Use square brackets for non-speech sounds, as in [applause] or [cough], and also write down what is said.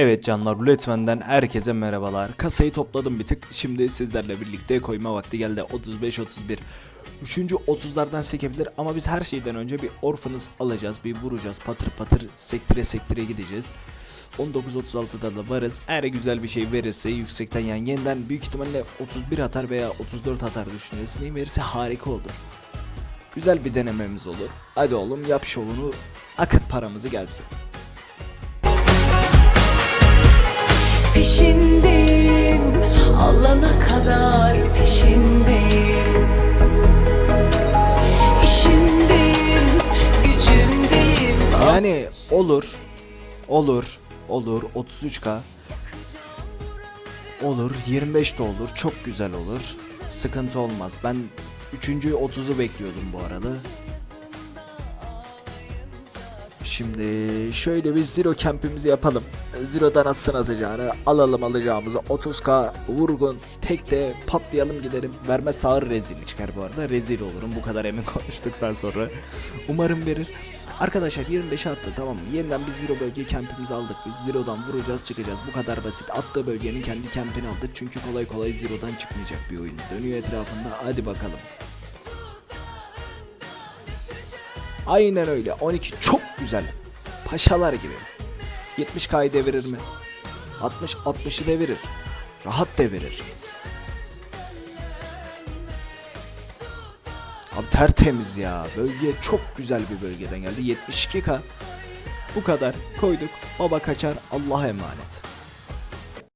Evet canlar Ruletmen'den herkese merhabalar. Kasayı topladım bir tık. Şimdi sizlerle birlikte koyma vakti geldi. 35-31. Üçüncü 30'lardan sekebilir ama biz her şeyden önce bir orphanız alacağız. Bir vuracağız. Patır patır sektire sektire gideceğiz. 19-36'da da varız. Eğer güzel bir şey verirse yüksekten yani yeniden büyük ihtimalle 31 atar veya 34 atar düşünüyoruz. Neyi verirse harika olur. Güzel bir denememiz olur. Hadi oğlum yap şovunu. Akıt paramızı gelsin. Peşindeyim alana kadar peşindeyim İşimdeyim gücümdeyim Yani olur. Olur. Olur. 33k. Olur. 25 de olur. Çok güzel olur. Sıkıntı olmaz. Ben 3. 30'u bekliyordum bu arada. Şimdi şöyle bir zero camp'imizi yapalım. Zero'dan atsın atacağını alalım alacağımızı 30k vurgun tek de patlayalım gidelim. Vermez sağır rezil çıkar bu arada. Rezil olurum bu kadar emin [laughs] konuştuktan sonra. Umarım verir. Arkadaşlar 25'e attı tamam mı? Yeniden bir zero bölge camp'imizi aldık. Biz zero'dan vuracağız çıkacağız. Bu kadar basit. Attığı bölgenin kendi camp'ini aldık. Çünkü kolay kolay zero'dan çıkmayacak bir oyun. Dönüyor etrafında. Hadi bakalım. Aynen öyle. 12 çok güzel. Paşalar gibi. 70k'yı devirir mi? 60 60'ı devirir. Rahat devirir. Abi tertemiz ya. Bölge çok güzel bir bölgeden geldi. 72k. Bu kadar koyduk. Baba kaçar. Allah'a emanet.